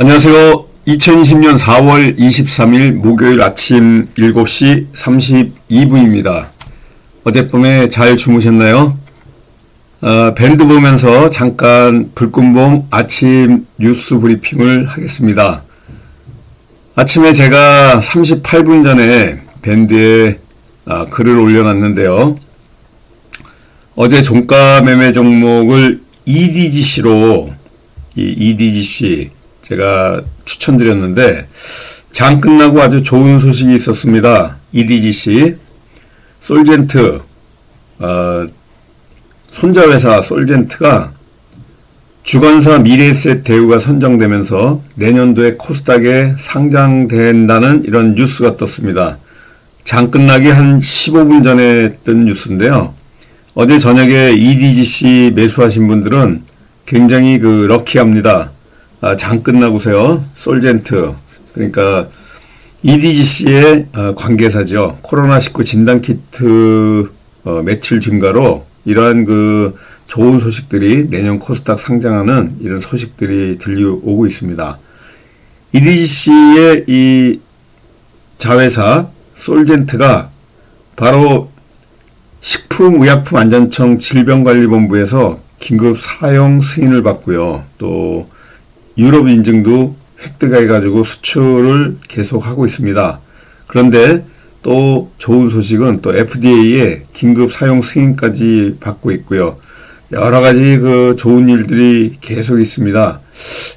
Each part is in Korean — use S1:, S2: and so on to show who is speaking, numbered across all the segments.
S1: 안녕하세요. 2020년 4월 23일 목요일 아침 7시 32분입니다. 어젯밤에 잘 주무셨나요? 어, 밴드 보면서 잠깐 불금봉 아침 뉴스 브리핑을 하겠습니다. 아침에 제가 38분 전에 밴드에 아, 글을 올려놨는데요. 어제 종가 매매 종목을 EDGC로 이 EDGC 제가 추천드렸는데 장 끝나고 아주 좋은 소식이 있었습니다. EDGC 솔젠트 어, 손자회사 솔젠트가 주건사 미래에셋 대우가 선정되면서 내년도에 코스닥에 상장된다는 이런 뉴스가 떴습니다. 장 끝나기 한 15분 전에 뜬 뉴스인데요. 어제 저녁에 EDGC 매수하신 분들은 굉장히 그 럭키합니다. 아, 장 끝나고서요. 솔젠트. 그러니까 EDGC의 어, 관계사죠. 코로나19 진단키트 어, 매출 증가로 이러한 그 좋은 소식들이 내년 코스닥 상장하는 이런 소식들이 들려오고 있습니다. EDGC의 이 자회사 솔젠트가 바로 식품의약품안전청 질병관리본부에서 긴급 사용 승인을 받고요. 또 유럽 인증도 획득해가지고 수출을 계속하고 있습니다. 그런데 또 좋은 소식은 또 FDA의 긴급 사용 승인까지 받고 있고요. 여러 가지 그 좋은 일들이 계속 있습니다.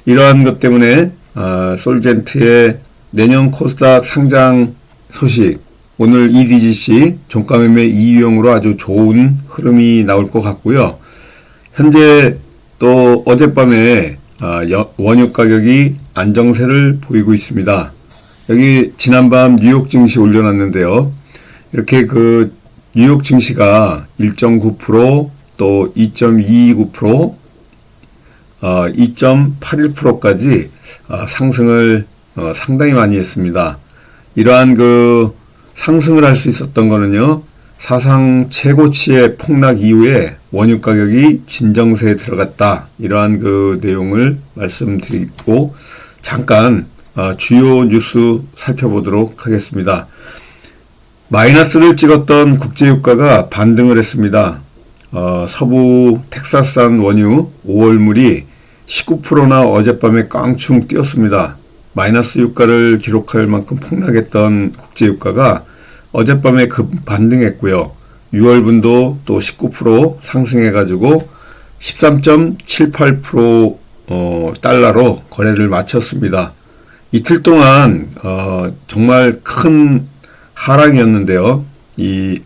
S1: 이러한 것 때문에 어, 솔젠트의 내년 코스닥 상장 소식 오늘 EDGC 종가 매매 2유형으로 아주 좋은 흐름이 나올 것 같고요. 현재 또 어젯밤에 아, 원유 가격이 안정세를 보이고 있습니다. 여기 지난밤 뉴욕 증시 올려놨는데요. 이렇게 그 뉴욕 증시가 1.9%또 2.29% 어, 2.81%까지 어, 상승을 어, 상당히 많이 했습니다. 이러한 그 상승을 할 수 있었던 거는요. 사상 최고치의 폭락 이후에 원유 가격이 진정세에 들어갔다. 이러한 그 내용을 말씀드리고 잠깐 어, 주요 뉴스 살펴보도록 하겠습니다. 마이너스를 찍었던 국제유가가 반등을 했습니다. 어, 서부 텍사스산 원유 5월물이 19%나 어젯밤에 깡충 뛰었습니다. 마이너스 유가를 기록할 만큼 폭락했던 국제유가가 어젯밤에 급 반등했고요. 6월분도 또 19% 상승해가지고 13.78% 어, 달러로 거래를 마쳤습니다. 이틀 동안 어, 정말 큰 하락이었는데요. 이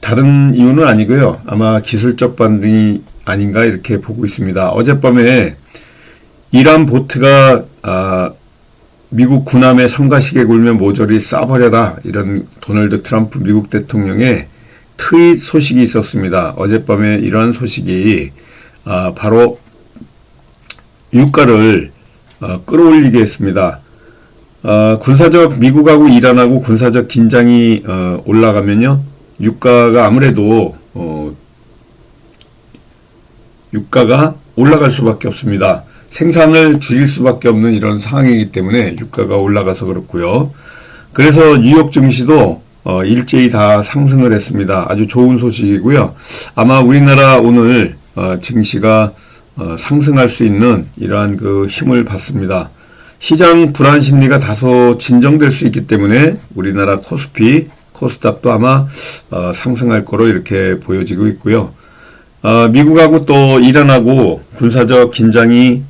S1: 다른 이유는 아니고요. 아마 기술적 반등이 아닌가 이렇게 보고 있습니다. 어젯밤에 이란 보트가 아, 미국 군함의 성가시게 굴면 모조리 쏴버려라 이런 도널드 트럼프 미국 대통령의 트윗 소식이 있었습니다. 어젯밤에 이러한 소식이 아, 바로 유가를 어, 끌어올리게 했습니다. 어, 군사적 미국하고 이란하고 군사적 긴장이 어, 올라가면요 유가가 아무래도 어, 유가가 올라갈 수밖에 없습니다. 생산을 줄일 수밖에 없는 이런 상황이기 때문에 유가가 올라가서 그렇고요. 그래서 뉴욕 증시도 어, 일제히 다 상승을 했습니다. 아주 좋은 소식이고요. 아마 우리나라 오늘 어, 증시가 어, 상승할 수 있는 이러한 그 힘을 받습니다. 시장 불안 심리가 다소 진정될 수 있기 때문에 우리나라 코스피, 코스닥도 아마 어, 상승할 거로 이렇게 보여지고 있고요. 어, 미국하고 또 이란하고 군사적 긴장이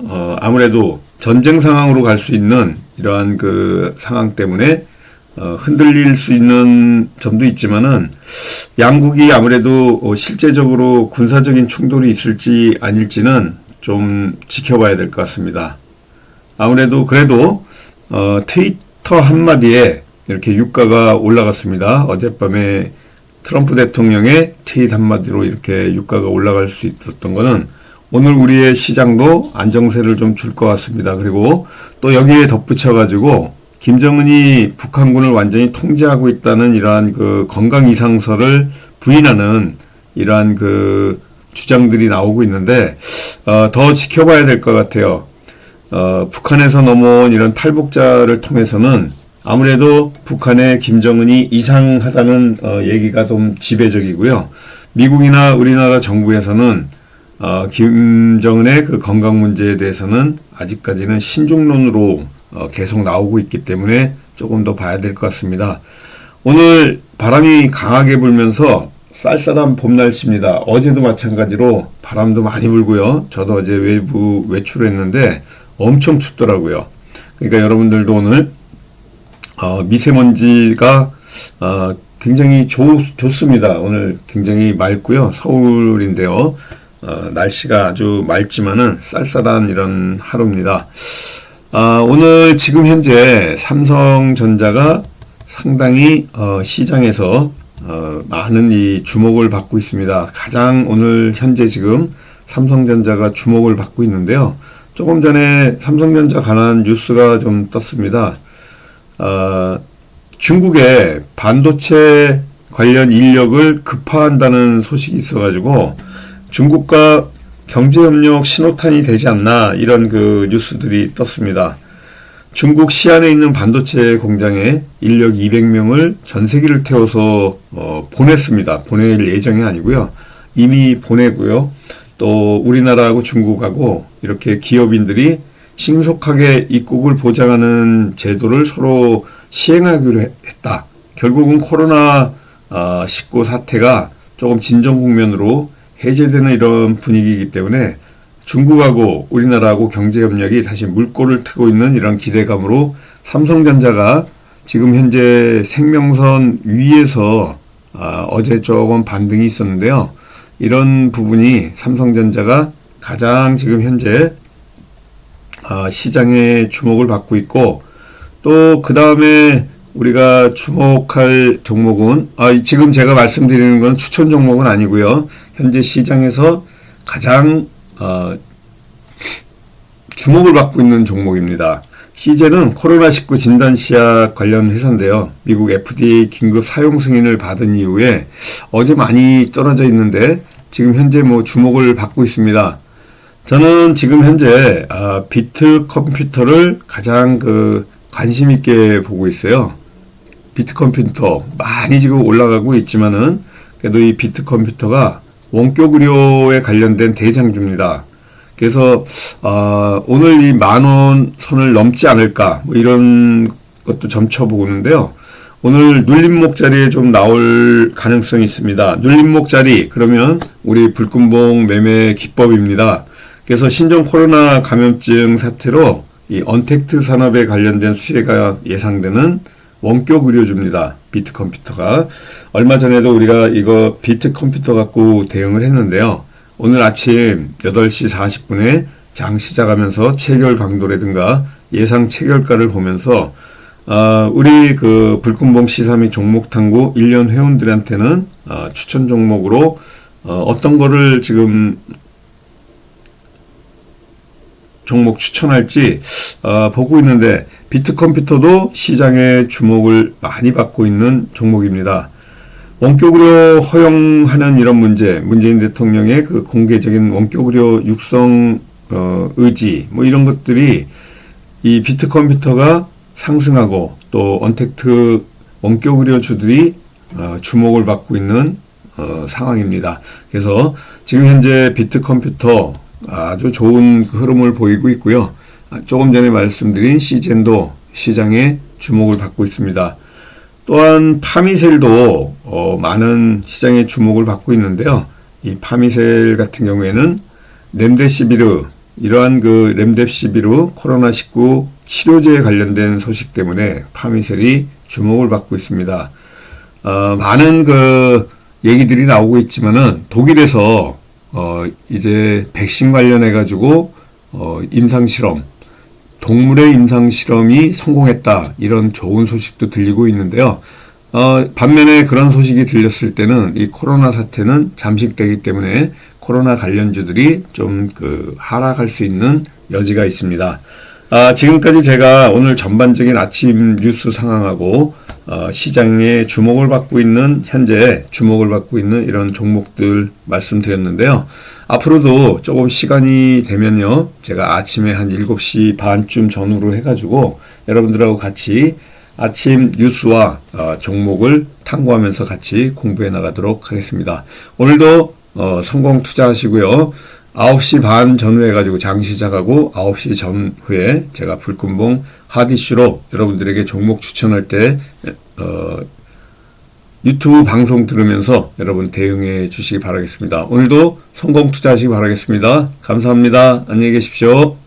S1: 어, 아무래도 전쟁 상황으로 갈 수 있는 이러한 그 상황 때문에 어, 흔들릴 수 있는 점도 있지만은 양국이 아무래도 어, 실제적으로 군사적인 충돌이 있을지 아닐지는 좀 지켜봐야 될 것 같습니다. 아무래도 그래도 어, 트위터 한마디에 이렇게 유가가 올라갔습니다. 어젯밤에 트럼프 대통령의 트윗 한마디로 이렇게 유가가 올라갈 수 있었던 것은 오늘 우리의 시장도 안정세를 좀 줄 것 같습니다. 그리고 또 여기에 덧붙여가지고 김정은이 북한군을 완전히 통제하고 있다는 이러한 그 건강 이상설을 부인하는 이러한 그 주장들이 나오고 있는데 어, 더 지켜봐야 될 것 같아요. 어, 북한에서 넘어온 이런 탈북자를 통해서는 아무래도 북한의 김정은이 이상하다는 어, 얘기가 좀 지배적이고요. 미국이나 우리나라 정부에서는 어, 김정은의 그 건강 문제에 대해서는 아직까지는 신중론으로 어, 계속 나오고 있기 때문에 조금 더 봐야 될 것 같습니다. 오늘 바람이 강하게 불면서 쌀쌀한 봄 날씨입니다. 어제도 마찬가지로 바람도 많이 불고요. 저도 어제 외부 외출했는데 엄청 춥더라고요. 그러니까 여러분들도 오늘 어, 미세먼지가 어, 굉장히 좋, 좋습니다. 오늘 굉장히 맑고요. 서울인데요. 어, 날씨가 아주 맑지만은 쌀쌀한 이런 하루입니다. 아, 오늘 지금 현재 삼성전자가 상당히 어, 시장에서 어, 많은 이 주목을 받고 있습니다. 가장 오늘 현재 지금 삼성전자가 주목을 받고 있는데요. 조금 전에 삼성전자 관한 뉴스가 좀 떴습니다. 어, 중국에 반도체 관련 인력을 급파한다는 소식이 있어가지고 중국과 경제협력 신호탄이 되지 않나 이런 그 뉴스들이 떴습니다. 중국 시안에 있는 반도체 공장에 인력 200명을 전세기를 태워서 어, 보냈습니다. 보낼 예정이 아니고요. 이미 보내고요. 또 우리나라하고 중국하고 이렇게 기업인들이 신속하게 입국을 보장하는 제도를 서로 시행하기로 했다. 결국은 코로나 19 사태가 조금 진정 국면으로 해제되는 이런 분위기이기 때문에 중국하고 우리나라하고 경제 협력이 다시 물꼬를 트고 있는 이런 기대감으로 삼성전자가 지금 현재 생명선 위에서 어제 조금 반등이 있었는데요. 이런 부분이 삼성전자가 가장 지금 현재 아, 시장의 주목을 받고 있고 또 그 다음에 우리가 주목할 종목은 아, 지금 제가 말씀드리는 건 추천 종목은 아니고요. 현재 시장에서 가장 어, 주목을 받고 있는 종목입니다. 시제는 코로나19 진단 시약 관련 회사인데요. 미국 FDA 긴급 사용 승인을 받은 이후에 어제 많이 떨어져 있는데 지금 현재 뭐 주목을 받고 있습니다. 저는 지금 현재 아, 비트 컴퓨터를 가장 그 관심 있게 보고 있어요. 비트 컴퓨터 많이 지금 올라가고 있지만은 그래도 이 비트 컴퓨터가 원격 의료에 관련된 대장주입니다. 그래서 어, 오늘 이 만원 선을 넘지 않을까 뭐 이런 것도 점쳐 보고 있는데요. 오늘 눌림목 자리에 좀 나올 가능성이 있습니다. 눌림목 자리 그러면 우리 불금봉 매매 기법입니다. 그래서 신종 코로나 감염증 사태로 이 언택트 산업에 관련된 수혜가 예상되는 원격 의료주입니다. 비트 컴퓨터가. 얼마 전에도 우리가 이거 비트 컴퓨터 갖고 대응을 했는데요. 오늘 아침 8시 40분에 장 시작하면서 체결 강도라든가 예상 체결가를 보면서 어, 우리 그 불금봉 시사 및 종목 탐구 1년 회원들한테는 어, 추천 종목으로 어, 어떤 거를 지금 종목 추천할지 어, 보고 있는데 비트컴퓨터도 시장의 주목을 많이 받고 있는 종목입니다. 원격 의료 허용하는 이런 문제, 문재인 대통령의 그 공개적인 원격 의료 육성 어, 의지 뭐 이런 것들이 이 비트컴퓨터가 상승하고 또 언택트 원격 의료주들이 어, 주목을 받고 있는 어, 상황입니다. 그래서 지금 현재 비트컴퓨터 아주 좋은 흐름을 보이고 있고요. 아, 조금 전에 말씀드린 시젠도 시장에 주목을 받고 있습니다. 또한 파미셀도 어, 많은 시장의 주목을 받고 있는데요. 이 파미셀 같은 경우에는 렘데시비르 이러한 그 렘데시비르 코로나19 치료제에 관련된 소식 때문에 파미셀이 주목을 받고 있습니다. 어, 많은 그 얘기들이 나오고 있지만은 독일에서 어, 이제 백신 관련해 가지고 어, 임상 실험, 동물의 임상 실험이 성공했다 이런 좋은 소식도 들리고 있는데요. 어, 반면에 그런 소식이 들렸을 때는 이 코로나 사태는 잠식되기 때문에 코로나 관련주들이 좀 그 하락할 수 있는 여지가 있습니다. 아, 지금까지 제가 오늘 전반적인 아침 뉴스 상황하고 어, 시장에 주목을 받고 있는 현재 주목을 받고 있는 이런 종목들 말씀드렸는데요. 앞으로도 조금 시간이 되면요. 제가 아침에 한 7시 반쯤 전후로 해가지고 여러분들하고 같이 아침 뉴스와 어, 종목을 탐구하면서 같이 공부해 나가도록 하겠습니다. 오늘도 어, 성공 투자하시고요. 9시 반 전후에 가지고 장 시작하고 9시 전후에 제가 불금봉 하디슈로 여러분들에게 종목 추천할 때 어, 유튜브 방송 들으면서 여러분 대응해 주시기 바라겠습니다. 오늘도 성공 투자하시기 바라겠습니다. 감사합니다. 안녕히 계십시오.